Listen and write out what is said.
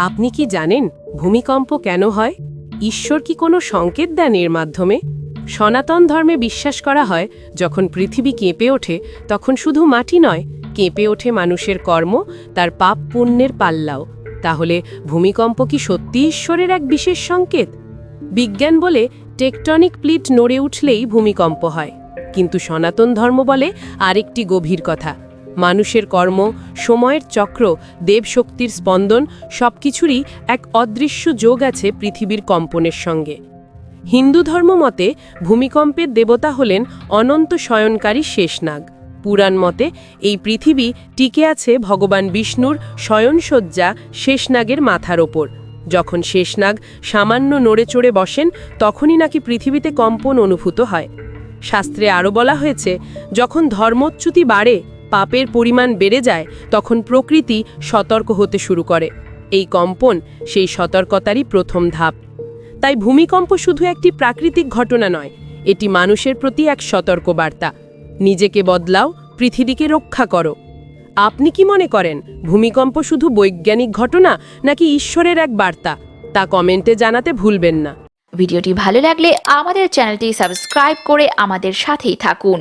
আপনি কি জানেন ভূমিকম্প কেন হয়? ঈশ্বর কি কোনো সংকেত দেন এর মাধ্যমে? সনাতন ধর্মে বিশ্বাস করা হয়, যখন পৃথিবী কেঁপে ওঠে, তখন শুধু মাটি নয়, কেঁপে ওঠে মানুষের কর্ম, তার পাপ পুণ্যের পাল্লাও। তাহলে ভূমিকম্প কি সত্যি ঈশ্বরের এক বিশেষ সংকেত? বিজ্ঞান বলে টেকটনিক প্লিট নড়ে উঠলেই ভূমিকম্প হয়। কিন্তু সনাতন ধর্ম বলে আরেকটি গভীর কথা মানুষের কর্ম, সময়ের চক্র, দেবশক্তির স্পন্দন, সবকিছুরই এক অদৃশ্য যোগ আছে পৃথিবীর কম্পনের সঙ্গে। হিন্দু ধর্ম মতে ভূমিকম্পের দেবতা হলেন অনন্ত শয়নকারী শেষনাগ। পুরাণ মতে এই পৃথিবী টিকে আছে ভগবান বিষ্ণুর শয়নসজ্জা শেষনাগের মাথার ওপর। যখন শেষনাগ সামান্য নড়ে চড়ে বসেন, তখনই নাকি পৃথিবীতে কম্পন অনুভূত হয়। শাস্ত্রে আরও বলা হয়েছে, যখন ধর্মচ্যুতি বাড়ে পাপের পরিমাণ বেড়ে যায়, তখন প্রকৃতি সতর্ক হতে শুরু করে। এই কম্পন সেই সতর্কতারই প্রথম ধাপ। তাই ভূমিকম্প শুধু একটি প্রাকৃতিক ঘটনা নয়, এটি মানুষের প্রতি এক সতর্ক বার্তা নিজেকে বদলাও, পৃথিবীকে রক্ষা করো। আপনি কি মনে করেন, ভূমিকম্প শুধু বৈজ্ঞানিক ঘটনা, নাকি ঈশ্বরের এক বার্তা? তা কমেন্টে জানাতে ভুলবেন না। ভিডিওটি ভালো লাগলে আমাদের চ্যানেলটি সাবস্ক্রাইব করে আমাদের সাথেই থাকুন।